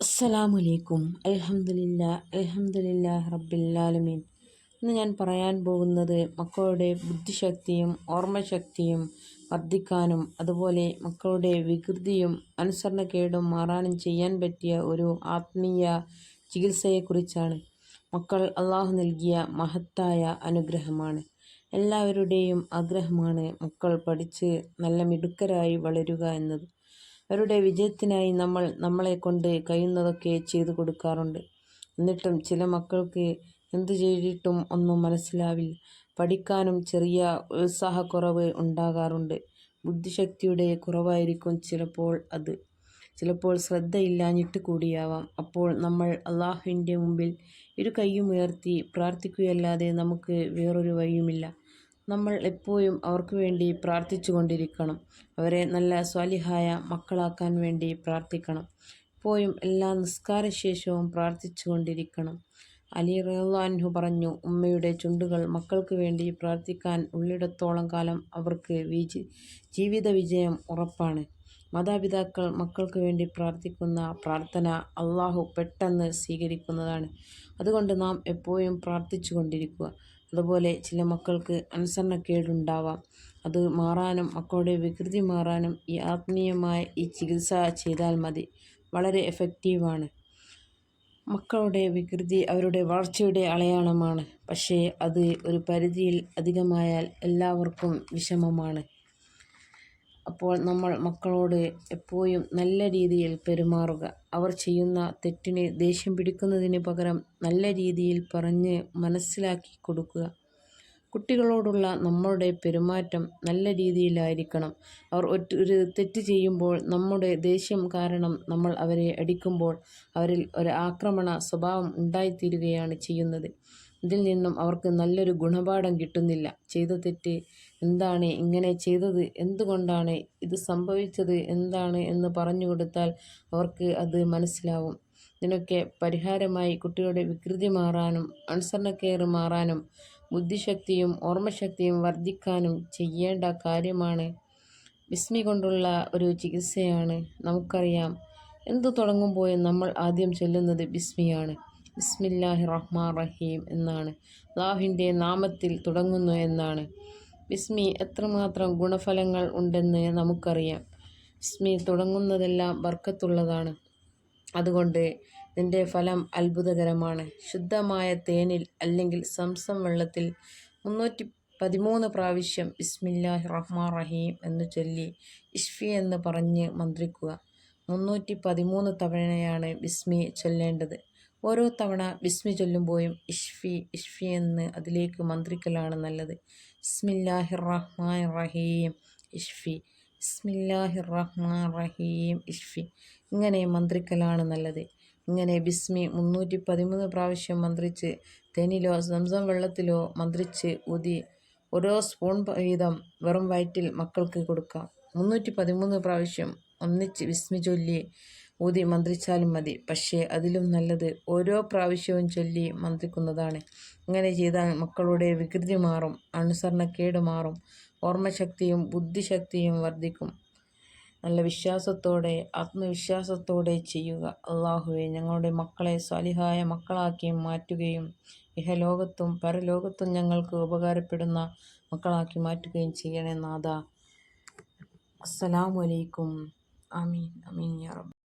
അസ്സലാമലൈക്കും അലഹമില്ല അലഹമില്ല റബ്ബില്ലാലമീൻ ഇന്ന് ഞാൻ പറയാൻ പോകുന്നത് മക്കളുടെ ബുദ്ധിശക്തിയും ഓർമ്മശക്തിയും വർദ്ധിക്കാനും അതുപോലെ മക്കളുടെ വികൃതിയും അനുസരണക്കേടും മാറാനും ചെയ്യാൻ പറ്റിയ ഒരു ആത്മീയ ചികിത്സയെക്കുറിച്ചാണ്. മക്കൾ അള്ളാഹു നൽകിയ മഹത്തായ അനുഗ്രഹമാണ്. എല്ലാവരുടെയും ആഗ്രഹമാണ് മക്കൾ പഠിച്ച് നല്ല മിടുക്കരായി വളരുക എന്നത്. അവരുടെ വിജയത്തിനായി നമ്മൾ നമ്മളെ കൊണ്ട് കഴിയുന്നതൊക്കെ ചെയ്തു കൊടുക്കാറുണ്ട്. എന്നിട്ടും ചില മക്കൾക്ക് എന്തു ചെയ്തിട്ടും ഒന്നും മനസ്സിലാവില്ല. പഠിക്കാനും ചെറിയ ഉത്സാഹക്കുറവ് ഉണ്ടാകാറുണ്ട്. ബുദ്ധിശക്തിയുടെ കുറവായിരിക്കും ചിലപ്പോൾ അത്. ചിലപ്പോൾ ശ്രദ്ധയില്ലാഞ്ഞിട്ട് കൂടിയാവാം. അപ്പോൾ നമ്മൾ അള്ളാഹുവിന്റെ മുമ്പിൽ ഇരു കൈയും ഉയർത്തി പ്രാർത്ഥിക്കുകയല്ലാതെ നമുക്ക് വേറൊരു വഴിയുമില്ല. നമ്മൾ എപ്പോഴും അവർക്ക് വേണ്ടി പ്രാർത്ഥിച്ചു കൊണ്ടിരിക്കണം. അവരെ നല്ല സ്വാലിഹായ മക്കളാക്കാൻ വേണ്ടി പ്രാർത്ഥിക്കണം. എപ്പോഴും എല്ലാ നിസ്കാരശേഷവും പ്രാർത്ഥിച്ചു കൊണ്ടിരിക്കണം. അലി റഹ്ലാൻഹു പറഞ്ഞു ഉമ്മയുടെ ചുണ്ടുകൾ മക്കൾക്ക് വേണ്ടി പ്രാർത്ഥിക്കാൻ ഉള്ളിടത്തോളം കാലം അവർക്ക് വിജി ജീവിത വിജയം ഉറപ്പാണ്. മാതാപിതാക്കൾ മക്കൾക്ക് വേണ്ടി പ്രാർത്ഥിക്കുന്ന പ്രാർത്ഥന അള്ളാഹു പെട്ടെന്ന് സ്വീകരിക്കുന്നതാണ്. അതുകൊണ്ട് നാം എപ്പോഴും പ്രാർത്ഥിച്ചു കൊണ്ടിരിക്കുക. അതുപോലെ ചില മക്കൾക്ക് അനുസരണക്കേടുണ്ടാവാം അത് മാറാനും മക്കളുടെ വികൃതി മാറാനും ഈ ആത്മീയമായ ഈ ചികിത്സ ചെയ്താൽ മതി. വളരെ എഫക്റ്റീവാണ് മക്കളുടെ വികൃതി അവരുടെ വളർച്ചയുടെ അടയാളമാണ്. പക്ഷേ അത് ഒരു പരിധിയിൽ അധികമായാൽ എല്ലാവർക്കും വിഷമമാണ്. അപ്പോൾ നമ്മൾ മക്കളോട് എപ്പോഴും നല്ല രീതിയിൽ പെരുമാറുക. അവർ ചെയ്യുന്ന തെറ്റിന് ദേഷ്യം പിടിക്കുന്നതിന് പകരം നല്ല രീതിയിൽ പറഞ്ഞ് മനസ്സിലാക്കി കൊടുക്കുക. കുട്ടികളോടുള്ള നമ്മളുടെ പെരുമാറ്റം നല്ല രീതിയിലായിരിക്കണം. അവർ ഒരു തെറ്റ് ചെയ്യുമ്പോൾ നമ്മുടെ ദേഷ്യം കാരണം നമ്മൾ അവരെ അടിക്കുമ്പോൾ അവരിൽ ഒരു ആക്രമണ സ്വഭാവം ഉണ്ടായിത്തീരുകയാണ് ചെയ്യുന്നത്. ഇതിൽ നിന്നും അവർക്ക് നല്ലൊരു ഗുണപാഠം കിട്ടുന്നില്ല. ചെയ്ത തെറ്റ് എന്താണ്? ഇങ്ങനെ ചെയ്തത് എന്തുകൊണ്ടാണ്? ഇത് സംഭവിച്ചത് എന്താണ് എന്ന് പറഞ്ഞു കൊടുത്താൽ അവർക്ക് അത് മനസ്സിലാവും. ഇതിനൊക്കെ പരിഹാരമായി കുട്ടികളുടെ വികൃതി മാറാനും അനുസരണക്കേറ് മാറാനും ബുദ്ധിശക്തിയും ഓർമ്മശക്തിയും വർദ്ധിക്കാനും ചെയ്യേണ്ട കാര്യമാണ്. വിസ്മി കൊണ്ടുള്ള ഒരു ചികിത്സയാണ്. നമുക്കറിയാം. എന്തു തുടങ്ങുമ്പോഴും നമ്മൾ ആദ്യം ചൊല്ലുന്നത് ബിസ്മിയാണ് ബിസ്മില്ലാഹി റഹ്മാൻ റഹീം എന്നാണ്. അള്ളാഹുവിന്റെ നാമത്തിൽ തുടങ്ങുന്നു എന്നാണ്. ബിസ്മി എത്രമാത്രം ഗുണഫലങ്ങൾ ഉണ്ടെന്ന് നമുക്കറിയാം. ബിസ്മി തുടങ്ങുന്നതെല്ലാം ബർക്കത്തുള്ളതാണ്. അതുകൊണ്ട് ഇതിന്റെ ഫലം അത്ഭുതകരമാണ്. ശുദ്ധമായ തേനിൽ അല്ലെങ്കിൽ സംസം വെള്ളത്തിൽ മുന്നൂറ്റി പതിമൂന്ന് പ്രാവശ്യം ബിസ്മില്ലാഹി റഹ്മാൻ റഹീം എന്ന് ചൊല്ലി ഇഷ്ഫി എന്ന് പറഞ്ഞ് മന്ത്രിക്കുക. മുന്നൂറ്റി പതിമൂന്ന് തവണയാണ് ബിസ്മി ചൊല്ലേണ്ടത്. ഓരോ തവണ ബിസ്മി ചൊല്ലുമ്പോഴും ഇഷ്ഫി ഇഷ്ഫി എന്ന് അതിലേക്ക് മന്ത്രിക്കലാണ് നല്ലത്. ബിസ്മില്ലാഹിർ റഹ്മാൻ റഹീം ഇഷ്ഫി. ബിസ്മില്ലാഹിർ റഹ്മാൻ റഹീം ഇഷ്ഫി. ഇങ്ങനെ മന്ത്രിക്കലാണ് നല്ലത്. ഇങ്ങനെ ബിസ്മി മുന്നൂറ്റി പതിമൂന്ന് പ്രാവശ്യം മന്ത്രിച്ച് തേനിലോ സംസം വെള്ളത്തിലോ മന്ത്രിച്ച് ഊതി ഓരോ സ്പൂൺ വീതം വെറും വയറ്റിൽ മക്കൾക്ക് കൊടുക്കാം. മുന്നൂറ്റി പതിമൂന്ന് പ്രാവശ്യം ഒന്നിച്ച് വിസ്മി ചൊല്ലി ഊതി മന്ത്രിച്ചാലും മതി. പക്ഷേ അതിലും നല്ലത് ഓരോ പ്രാവശ്യവും ചൊല്ലി മന്ത്രിക്കുന്നതാണ്. ഇങ്ങനെ ചെയ്താൽ മക്കളുടെ വികൃതി മാറും അനുസരണക്കേട് മാറും ഓർമ്മശക്തിയും ബുദ്ധിശക്തിയും വർദ്ധിക്കും. നല്ല വിശ്വാസത്തോടെ ആത്മവിശ്വാസത്തോടെ ചെയ്യുക. അള്ളാഹുവെ ഞങ്ങളുടെ മക്കളെ സ്വാലിഹായ മക്കളാക്കി മാറ്റുകയും ഇഹലോകത്തും പരലോകത്തും ഞങ്ങൾക്ക് ഉപകാരപ്പെടുന്ന മക്കളാക്കി മാറ്റുകയും ചെയ്യണേ നാഥ. അസ്സലാമലൈക്കും ആമീൻ അമീൻ യാ